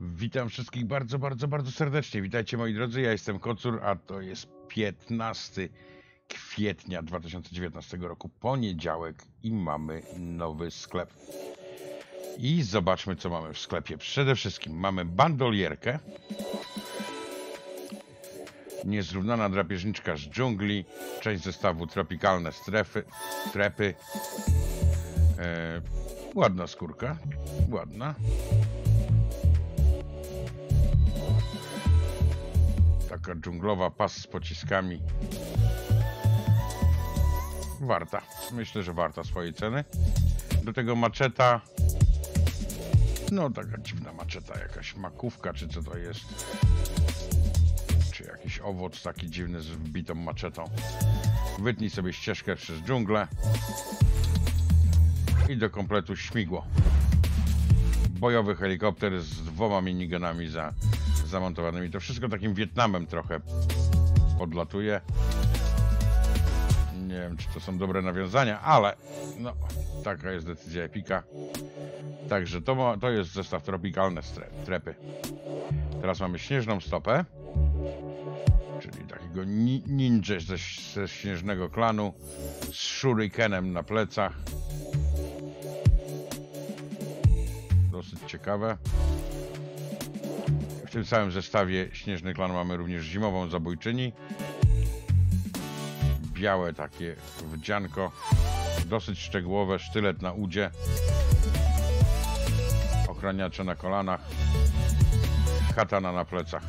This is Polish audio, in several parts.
Witam wszystkich bardzo, bardzo, bardzo serdecznie. Witajcie moi drodzy, ja jestem Kocur, a to jest 15 kwietnia 2019 roku, poniedziałek i mamy nowy sklep. I zobaczmy co mamy w sklepie. Przede wszystkim mamy bandolierkę. Niezrównana drapieżniczka z dżungli, część zestawu tropikalne strefy, trepy. E, ładna skórka, ładna. Taka dżunglowa pas z pociskami. Warta. Myślę, że warta swojej ceny. Do tego maczeta. No taka dziwna maczeta, jakaś makówka, czy co to jest. Czy jakiś owoc taki dziwny z wbitą maczetą. Wytnij sobie ścieżkę przez dżunglę. I do kompletu śmigło. Bojowy helikopter z dwoma minigunami za zamontowanymi. To wszystko takim Wietnamem trochę podlatuje. Nie wiem, czy to są dobre nawiązania, ale no, taka jest decyzja Epika. Także to, to jest zestaw tropikalne stre, trepy. Teraz mamy śnieżną stopę, czyli takiego ni ninja ze, ze śnieżnego klanu z shurikenem na plecach. Dosyć ciekawe. W tym samym zestawie Śnieżny Klan mamy również zimową zabójczyni. Białe takie wdzianko. Dosyć szczegółowe, sztylet na udzie. Ochraniacze na kolanach. Katana na plecach.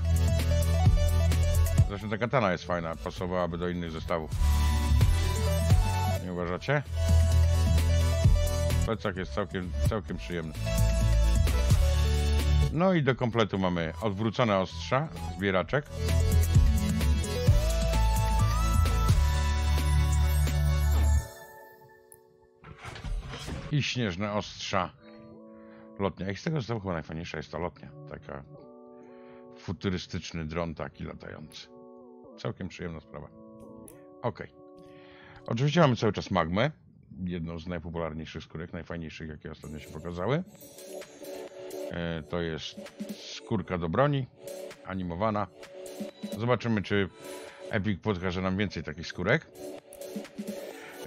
Zresztą ta katana jest fajna, pasowałaby do innych zestawów. Nie uważacie? Plecak jest całkiem, całkiem przyjemny. No i do kompletu mamy odwrócone ostrza, zbieraczek. I śnieżne ostrza lotnia. I z tego zestawu chyba najfajniejsza jest ta lotnia. Taka futurystyczny dron taki latający. Całkiem przyjemna sprawa. Ok. Oczywiście mamy cały czas magmę. Jedną z najpopularniejszych skórek, najfajniejszych, jakie ostatnio się pokazały. E, to jest skórka do broni, animowana. Zobaczymy, czy Epic podkaże nam więcej takich skórek.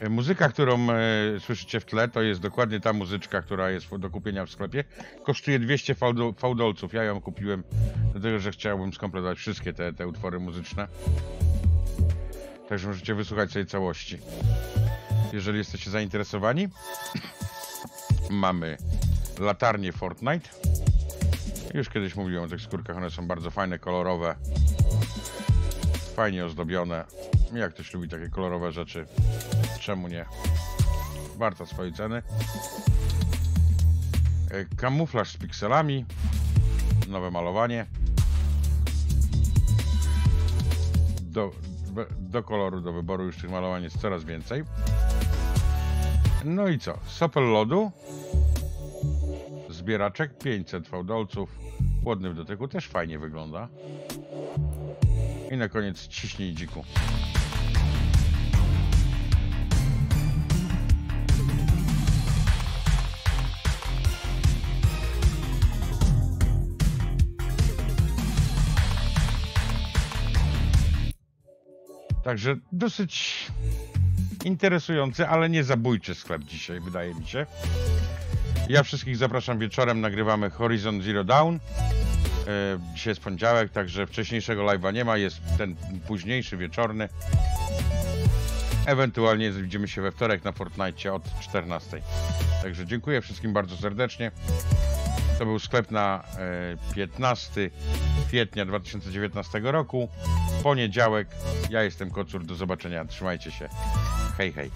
E, muzyka, którą e, słyszycie w tle, to jest dokładnie ta muzyczka, która jest do kupienia w sklepie. Kosztuje 200 fałdo, fałdolców. Ja ją kupiłem, dlatego że chciałbym skompletować wszystkie te, te utwory muzyczne. Także możecie wysłuchać sobie całości. Jeżeli jesteście zainteresowani, mamy latarnie Fortnite. Już kiedyś mówiłem o tych skórkach, one są bardzo fajne, kolorowe, fajnie ozdobione. Jak ktoś lubi takie kolorowe rzeczy, czemu nie? Warto swojej ceny. E, kamuflaż z pikselami, nowe malowanie. Do, do koloru, do wyboru już tych malowań jest coraz więcej. No i co? Sopel lodu zbieraczek 500 fałdolców. Ładny w dotyku, też fajnie wygląda. I na koniec ciśnij dziku. Także dosyć interesujący, ale nie zabójczy sklep dzisiaj, wydaje mi się. Ja wszystkich zapraszam wieczorem, nagrywamy Horizon Zero Dawn. E, dzisiaj jest poniedziałek, także wcześniejszego live'a nie ma, jest ten późniejszy, wieczorny. Ewentualnie widzimy się we wtorek na Fortnite od 14. Także dziękuję wszystkim bardzo serdecznie. To był sklep na 15 e, kwietnia 2019 roku. Poniedziałek. Ja jestem Kocur. Do zobaczenia. Trzymajcie się. Hej, hej.